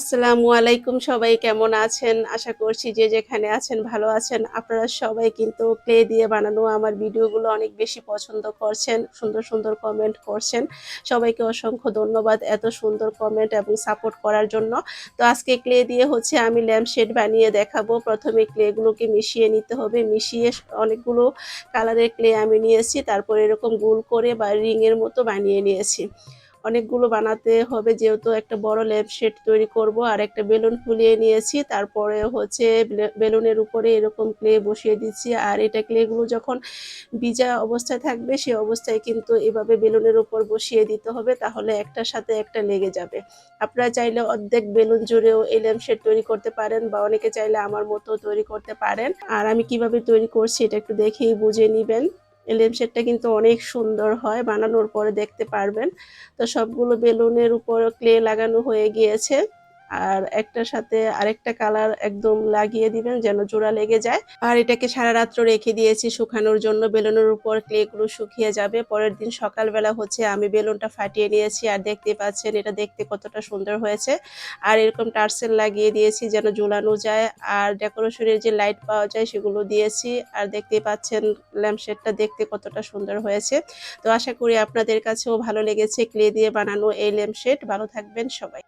আসসালামু আলাইকুম সবাই, কেমন আছেন? আশা করছি যে যেখানে আছেন ভালো আছেন। আপনারা সবাই কিন্তু ক্লে দিয়ে বানানো আমার ভিডিওগুলো অনেক বেশি পছন্দ করছেন, সুন্দর সুন্দর কমেন্ট করছেন। সবাইকে অসংখ্য ধন্যবাদ এত সুন্দর কমেন্ট এবং সাপোর্ট করার জন্য। তো আজকে ক্লে দিয়ে হচ্ছে আমি শেড বানিয়ে দেখাবো। প্রথমে ক্লেগুলোকে মিশিয়ে নিতে হবে। মিশিয়ে অনেকগুলো কালারের ক্লে আমি নিয়েছি। তারপর এরকম গোল করে বা রিংয়ের মতো বানিয়ে নিয়েছি। অনেকগুলো বানাতে হবে, যেহেতু একটা বড় ল্যাম্প শেড তৈরি করব আর একটা বেলুন ফুলিয়ে নিয়েছি। তারপরে হচ্ছে বেলুনের উপরে এরকম ক্লে বসিয়ে দিচ্ছি। আর এটা ক্লেগুলো যখন ভিজা অবস্থায় থাকবে, সে অবস্থায় কিন্তু এভাবে বেলুনের উপর বসিয়ে দিতে হবে, তাহলে একটার সাথে একটা লেগে যাবে। আপনারা চাইলে অর্ধেক বেলুন জুড়েও এই শেড তৈরি করতে পারেন বা অনেকে চাইলে আমার মতো তৈরি করতে পারেন। আর আমি কীভাবে তৈরি করছি, এটা একটু দেখেই বুঝে নিবেন। এই ল্যাম্প শেডটা কিন্তু অনেক সুন্দর হয়, বানানোর পরে দেখতে পারবেন। তো সবগুলো বেলুনের উপর ক্লে লাগানো হয়ে গিয়েছে। আর একটার সাথে আরেকটা কালার একদম লাগিয়ে দিবেন যেন জোড়া লেগে যায়। আর এটাকে সারা রাত্র রেখে দিয়েছি শুকানোর জন্য। বেলুনের উপর ক্লেগুলো শুকিয়ে যাবে। পরের দিন সকালবেলা হচ্ছে আমি বেলুনটা ফাটিয়ে নিয়েছি। আর দেখতে পাচ্ছেন, এটা দেখতে কতটা সুন্দর হয়েছে। আর এরকম টার্সেল লাগিয়ে দিয়েছি যেন ঝুলানো যায়। আর ডেকোরেশনের যে লাইট পাওয়া যায় সেগুলো দিয়েছি। আর দেখতে পাচ্ছেন ল্যাম্পশেডটা দেখতে কতটা সুন্দর হয়েছে। তো আশা করি আপনাদের কাছেও ভালো লেগেছে ক্লে দিয়ে বানানো এই ল্যাম্পশেড ভালো থাকবেন সবাই।